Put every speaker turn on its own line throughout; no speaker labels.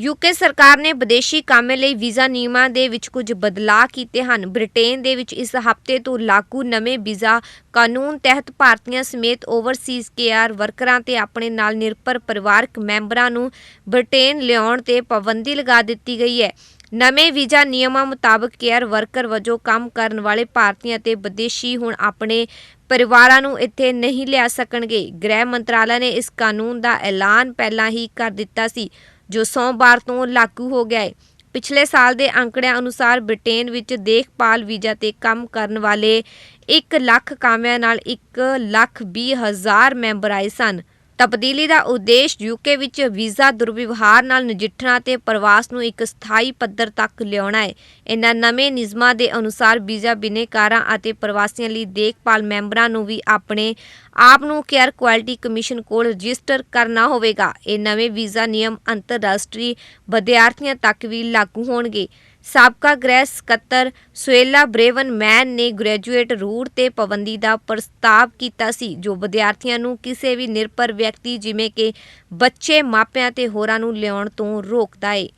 UK ਸਰਕਾਰ ਨੇ ਵਿਦੇਸ਼ੀ ਕਾਮੇ ਲਈ ਵੀਜ਼ਾ ਨਿਯਮਾਂ ਦੇ ਵਿੱਚ ਕੁਝ ਬਦਲਾਅ ਕੀਤੇ ਹਨ। ਬ੍ਰਿਟੇਨ ਦੇ ਵਿੱਚ ਇਸ ਹਫ਼ਤੇ ਤੋਂ ਲਾਗੂ ਨਵੇਂ ਵੀਜ਼ਾ ਕਾਨੂੰਨ ਤਹਿਤ ਭਾਰਤੀਆਂ ਸਮੇਤ ਓਵਰਸੀਜ਼ ਕੇਅਰ ਵਰਕਰਾਂ ਤੇ ਆਪਣੇ ਨਾਲ ਨਿਰਭਰ ਪਰਿਵਾਰਕ ਮੈਂਬਰਾਂ ਨੂੰ ਬ੍ਰਿਟੇਨ ਲਿਆਉਣ ਤੇ ਪਾਬੰਦੀ ਲਗਾ ਦਿੱਤੀ ਗਈ ਹੈ। ਨਵੇਂ ਵੀਜ਼ਾ ਨਿਯਮਾਂ ਮੁਤਾਬਕ ਕੇਅਰ ਵਰਕਰ ਵਜੋਂ ਕੰਮ ਕਰਨ ਵਾਲੇ ਭਾਰਤੀਆਂ ਤੇ ਵਿਦੇਸ਼ੀ ਹੁਣ ਆਪਣੇ ਪਰਿਵਾਰਾਂ ਨੂੰ ਇੱਥੇ ਨਹੀਂ ਲਿਆ ਸਕਣਗੇ। ਗ੍ਰਹਿ ਮੰਤਰਾਲਾ ਨੇ ਇਸ ਕਾਨੂੰਨ ਦਾ ਐਲਾਨ ਪਹਿਲਾਂ ਹੀ ਕਰ ਦਿੱਤਾ ਸੀ। ਜੋ ਸੋਮਵਾਰ ਤੋਂ ਲਾਗੂ ਹੋ ਗਿਆ ਹੈ। ਪਿਛਲੇ ਸਾਲ ਦੇ ਅੰਕੜਿਆਂ ਅਨੁਸਾਰ ਬ੍ਰਿਟੇਨ ਵਿੱਚ ਦੇਖਭਾਲ ਵੀਜ਼ਾ ਤੇ ਕੰਮ ਕਰਨ ਵਾਲੇ 1 ਲੱਖ ਕਾਮਿਆਂ ਨਾਲ 1 ਲੱਖ 20 ਹਜ਼ਾਰ ਮੈਂਬਰ ਆਏ ਸਨ। ਤਬਦੀਲੀ ਦਾ ਉਦੇਸ਼ ਯੂਕੇ ਵਿੱਚ ਵੀਜ਼ਾ ਦੁਰਵਿਵਹਾਰ ਨਾਲ ਨਜਿੱਠਣਾ ਤੇ ਪ੍ਰਵਾਸ ਨੂੰ ਇੱਕ ਸਥਾਈ ਪੱਧਰ ਤੱਕ ਲਿਆਉਣਾ ਹੈ। ਇਹਨਾਂ ਨਵੇਂ ਨਿਯਮਾਂ ਦੇ ਅਨੁਸਾਰ ਵੀਜ਼ਾ ਬਿਨੇਕਾਰਾਂ ਅਤੇ ਪ੍ਰਵਾਸੀਆਂ ਲਈ ਦੇਖਭਾਲ ਮੈਂਬਰਾਂ ਨੂੰ ਵੀ ਆਪਣੇ ਆਪ ਨੂੰ ਕੇਅਰ ਕੁਆਲਿਟੀ ਕਮਿਸ਼ਨ ਕੋਲ ਰਜਿਸਟਰ ਕਰਨਾ ਹੋਵੇਗਾ। ਇਹ ਨਵੇਂ ਵੀਜ਼ਾ ਨਿਯਮ ਅੰਤਰਰਾਸ਼ਟਰੀ ਵਿਦਿਆਰਥੀਆਂ ਤੱਕ ਵੀ ਲਾਗੂ ਹੋਣਗੇ। ਸਾਬਕਾ ਗ੍ਰਹਿ ਸਕੱਤਰ ਸੁਏਲਾ ਬ੍ਰੇਵਨ ਮੈਨ ਨੇ ਗ੍ਰੈਜੂਏਟ ਰੂਟ ਤੇ ਪਾਬੰਦੀ ਦਾ ਪ੍ਰਸਤਾਵ ਕੀਤਾ ਸੀ, ਜੋ ਵਿਦਿਆਰਥੀਆਂ ਨੂੰ ਕਿਸੇ ਵੀ ਨਿਰਭਰ ਵਿਅਕਤੀ, ਜਿਵੇਂ ਕਿ ਬੱਚੇ, ਮਾਪਿਆਂ ਤੇ ਹੋਰਾਂ ਨੂੰ ਲਿਆਉਣ ਤੋਂ ਰੋਕਦਾ ਏ।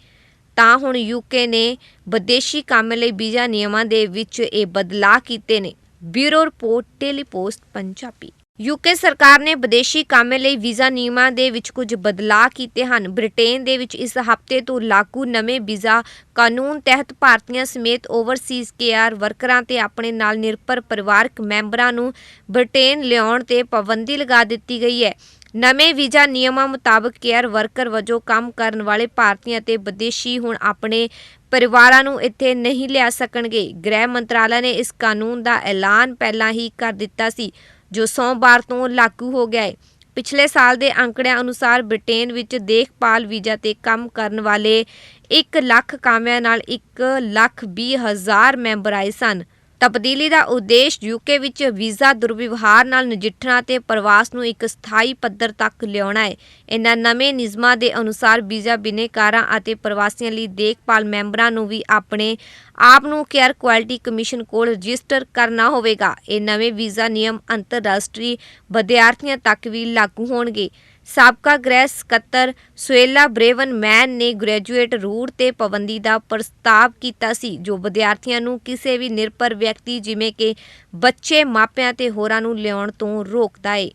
ਤਾਂ ਹੁਣ ਯੂਕੇ ਨੇ ਵਿਦੇਸ਼ੀ ਕੰਮ ਲਈ ਵੀਜ਼ਾ ਨਿਯਮਾਂ ਦੇ ਵਿੱਚ ਇਹ ਬਦਲਾਅ ਕੀਤੇ ਨੇ। Bureau report Telepost Punjabi. UK ਸਰਕਾਰ ਨੇ ਵਿਦੇਸ਼ੀ ਕਾਮੇ ਲਈ ਵੀਜ਼ਾ ਨਿਯਮਾਂ ਦੇ ਵਿੱਚ ਕੁਝ ਬਦਲਾਅ ਕੀਤੇ ਹਨ। ਬ੍ਰਿਟੇਨ ਦੇ ਵਿੱਚ ਇਸ ਹਫ਼ਤੇ ਤੋਂ ਲਾਗੂ ਨਵੇਂ ਵੀਜ਼ਾ ਕਾਨੂੰਨ ਤਹਿਤ ਭਾਰਤੀਆਂ ਸਮੇਤ ਓਵਰਸੀਜ਼ ਕੇਆਰ ਵਰਕਰਾਂ ਤੇ ਆਪਣੇ ਨਾਲ ਨਿਰਭਰ ਪਰਿਵਾਰਕ ਮੈਂਬਰਾਂ ਨੂੰ ਬ੍ਰਿਟੇਨ ਲਿਆਉਣ ਤੇ ਪਾਬੰਦੀ ਲਗਾ ਦਿੱਤੀ ਗਈ ਹੈ। ਨਵੇਂ ਵੀਜ਼ਾ ਨਿਯਮਾਂ ਮੁਤਾਬਕ ਕੇਅਰ ਵਰਕਰ ਵਜੋਂ ਕੰਮ ਕਰਨ ਵਾਲੇ ਭਾਰਤੀਆਂ ਤੇ ਵਿਦੇਸ਼ੀ ਹੁਣ ਆਪਣੇ ਪਰਿਵਾਰਾਂ ਨੂੰ ਇੱਥੇ ਨਹੀਂ ਲਿਆ ਸਕਣਗੇ। ਗ੍ਰਹਿ ਮੰਤਰਾਲਾ ਨੇ ਇਸ ਕਾਨੂੰਨ ਦਾ ਐਲਾਨ ਪਹਿਲਾਂ ਹੀ ਕਰ ਦਿੱਤਾ ਸੀ। ਜੋ ਸੋਮਵਾਰ ਤੋਂ ਲਾਗੂ ਹੋ ਗਿਆ ਹੈ। ਪਿਛਲੇ ਸਾਲ ਦੇ ਅੰਕੜਿਆਂ ਅਨੁਸਾਰ ਬ੍ਰਿਟੇਨ ਵਿੱਚ ਦੇਖਭਾਲ ਵੀਜ਼ਾ ਤੇ ਕੰਮ ਕਰਨ ਵਾਲੇ 1 ਲੱਖ ਕਾਮਿਆਂ ਨਾਲ 1 ਲੱਖ 20 ਹਜ਼ਾਰ ਮੈਂਬਰ ਆਏ ਸਨ। ਤਬਦੀਲੀ ਦਾ ਉਦੇਸ਼ ਯੂਕੇ ਵਿੱਚ ਵੀਜ਼ਾ ਦੁਰਵਿਵਹਾਰ ਨਾਲ ਨਜਿੱਠਣਾ ਤੇ ਪ੍ਰਵਾਸ ਨੂੰ ਇੱਕ ਸਥਾਈ ਪੱਧਰ ਤੱਕ ਲਿਆਉਣਾ ਹੈ। ਇਹਨਾਂ ਨਵੇਂ ਨਿਯਮਾਂ ਦੇ ਅਨੁਸਾਰ ਵੀਜ਼ਾ ਬਿਨੇਕਾਰਾਂ ਅਤੇ ਪ੍ਰਵਾਸੀਆਂ ਲਈ ਦੇਖਭਾਲ ਮੈਂਬਰਾਂ ਨੂੰ ਵੀ ਆਪਣੇ ਆਪ ਨੂੰ ਕੇਅਰ ਕੁਆਲਿਟੀ ਕਮਿਸ਼ਨ ਕੋਲ ਰਜਿਸਟਰ ਕਰਨਾ ਹੋਵੇਗਾ। ਇਹ ਨਵੇਂ ਵੀਜ਼ਾ ਨਿਯਮ ਅੰਤਰਰਾਸ਼ਟਰੀ ਵਿਦਿਆਰਥੀਆਂ ਤੱਕ ਵੀ ਲਾਗੂ ਹੋਣਗੇ। ਸਾਬਕਾ ਗ੍ਰਹਿ ਸਕੱਤਰ ਸੁਏਲਾ ਬ੍ਰੇਵਨ ਮੈਨ ਨੇ ਗ੍ਰੈਜੂਏਟ ਰੂਟ ਤੇ ਪਾਬੰਦੀ ਦਾ ਪ੍ਰਸਤਾਵ ਕੀਤਾ ਸੀ, ਜੋ ਵਿਦਿਆਰਥੀਆਂ ਨੂੰ ਕਿਸੇ ਵੀ ਨਿਰਭਰ ਵਿਅਕਤੀ, ਜਿਵੇਂ ਕਿ ਬੱਚੇ, ਮਾਪਿਆਂ ਤੇ ਹੋਰਾਂ ਨੂੰ ਲਿਆਉਣ ਤੋਂ ਰੋਕਦਾ ਏ।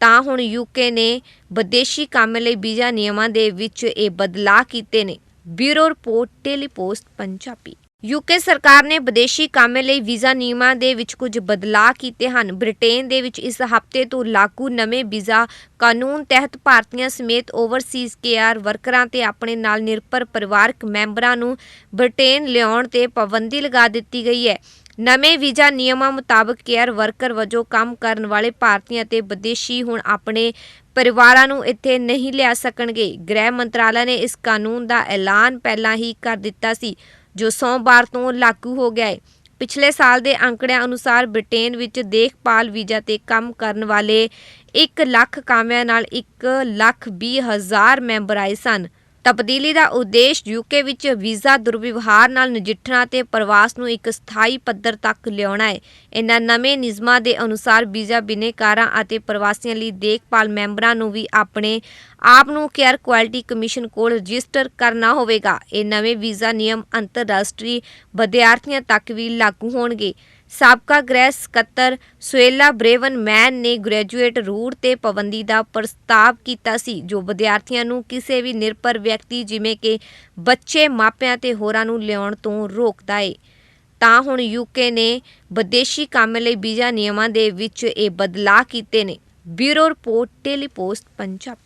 ਤਾਂ ਹੁਣ ਯੂਕੇ ਨੇ ਵਿਦੇਸ਼ੀ ਕੰਮ ਲਈ ਵੀਜ਼ਾ ਨਿਯਮਾਂ ਦੇ ਵਿੱਚ ਇਹ ਬਦਲਾਅ ਕੀਤੇ ਨੇ। Bureau report Telepost Punjabi. UK ਸਰਕਾਰ ਨੇ ਵਿਦੇਸ਼ੀ ਕਾਮੇ ਲਈ ਵੀਜ਼ਾ ਨਿਯਮਾਂ ਦੇ ਵਿੱਚ ਕੁਝ ਬਦਲਾਅ ਕੀਤੇ ਹਨ। ਬ੍ਰਿਟੇਨ ਦੇ ਵਿੱਚ ਇਸ ਹਫ਼ਤੇ ਤੋਂ ਲਾਗੂ ਨਵੇਂ ਵੀਜ਼ਾ ਕਾਨੂੰਨ ਤਹਿਤ ਭਾਰਤੀਆਂ ਸਮੇਤ ਓਵਰਸੀਜ਼ ਕੇਆਰ ਵਰਕਰਾਂ ਤੇ ਆਪਣੇ ਨਾਲ ਨਿਰਭਰ ਪਰਿਵਾਰਕ ਮੈਂਬਰਾਂ ਨੂੰ ਬ੍ਰਿਟੇਨ ਲਿਆਉਣ ਤੇ ਪਾਬੰਦੀ ਲਗਾ ਦਿੱਤੀ ਗਈ ਹੈ। ਨਵੇਂ ਵੀਜ਼ਾ ਨਿਯਮਾਂ ਮੁਤਾਬਕ ਕੇਅਰ ਵਰਕਰ ਵਜੋਂ ਕੰਮ ਕਰਨ ਵਾਲੇ ਭਾਰਤੀਆਂ ਤੇ ਵਿਦੇਸ਼ੀ ਹੁਣ ਆਪਣੇ ਪਰਿਵਾਰਾਂ ਨੂੰ ਇੱਥੇ ਨਹੀਂ ਲਿਆ ਸਕਣਗੇ। ਗ੍ਰਹਿ ਮੰਤਰਾਲਾ ਨੇ ਇਸ ਕਾਨੂੰਨ ਦਾ ਐਲਾਨ ਪਹਿਲਾਂ ਹੀ ਕਰ ਦਿੱਤਾ ਸੀ। ਜੋ ਸੋਮਵਾਰ ਤੋਂ ਲਾਗੂ ਹੋ ਗਿਆ ਹੈ। ਪਿਛਲੇ ਸਾਲ ਦੇ ਅੰਕੜਿਆਂ ਅਨੁਸਾਰ ਬ੍ਰਿਟੇਨ ਵਿੱਚ ਦੇਖਭਾਲ ਵੀਜ਼ਾ ਤੇ ਕੰਮ ਕਰਨ ਵਾਲੇ 1 ਲੱਖ ਕਾਮਿਆਂ ਨਾਲ 1 ਲੱਖ 20 ਹਜ਼ਾਰ ਮੈਂਬਰ ਆਏ ਸਨ। ਤਬਦੀਲੀ ਦਾ ਉਦੇਸ਼ ਯੂਕੇ ਵਿੱਚ ਵੀਜ਼ਾ ਦੁਰਵਿਵਹਾਰ ਨਾਲ ਨਜਿੱਠਣਾ ਤੇ ਪ੍ਰਵਾਸ ਨੂੰ ਇੱਕ ਸਥਾਈ ਪੱਧਰ ਤੱਕ ਲਿਆਉਣਾ ਹੈ। ਇਹਨਾਂ ਨਵੇਂ ਨਿਯਮਾਂ ਦੇ ਅਨੁਸਾਰ ਵੀਜ਼ਾ ਬਿਨੇਕਾਰਾਂ ਅਤੇ ਪ੍ਰਵਾਸੀਆਂ ਲਈ ਦੇਖਭਾਲ ਮੈਂਬਰਾਂ ਨੂੰ ਵੀ ਆਪਣੇ ਆਪ ਨੂੰ ਕੇਅਰ ਕੁਆਲਿਟੀ ਕਮਿਸ਼ਨ ਕੋਲ ਰਜਿਸਟਰ ਕਰਨਾ ਹੋਵੇਗਾ। ਇਹ ਨਵੇਂ ਵੀਜ਼ਾ ਨਿਯਮ ਅੰਤਰਰਾਸ਼ਟਰੀ ਵਿਦਿਆਰਥੀਆਂ ਤੱਕ ਵੀ ਲਾਗੂ ਹੋਣਗੇ। ਸਾਬਕਾ ਗ੍ਰਹਿ ਸਕੱਤਰ ਸੁਏਲਾ ਬ੍ਰੇਵਨ ਮੈਨ ਨੇ ਗ੍ਰੈਜੂਏਟ ਰੂਟ ਤੇ ਪਾਬੰਦੀ ਦਾ ਪ੍ਰਸਤਾਵ ਕੀਤਾ ਸੀ, ਜੋ ਵਿਦਿਆਰਥੀਆਂ ਨੂੰ ਕਿਸੇ ਵੀ ਨਿਰਭਰ ਵਿਅਕਤੀ, ਜਿਵੇਂ ਕਿ ਬੱਚੇ, ਮਾਪਿਆਂ ਤੇ ਹੋਰਾਂ ਨੂੰ ਲਿਆਉਣ ਤੋਂ ਰੋਕਦਾ ਏ। ਤਾਂ ਹੁਣ ਯੂਕੇ ਨੇ ਵਿਦੇਸ਼ੀ ਕੰਮ ਲਈ ਵੀਜ਼ਾ ਨਿਯਮਾਂ ਦੇ ਵਿੱਚ ਇਹ ਬਦਲਾਅ ਕੀਤੇ ਨੇ। Bureau report Telepost Punjabi.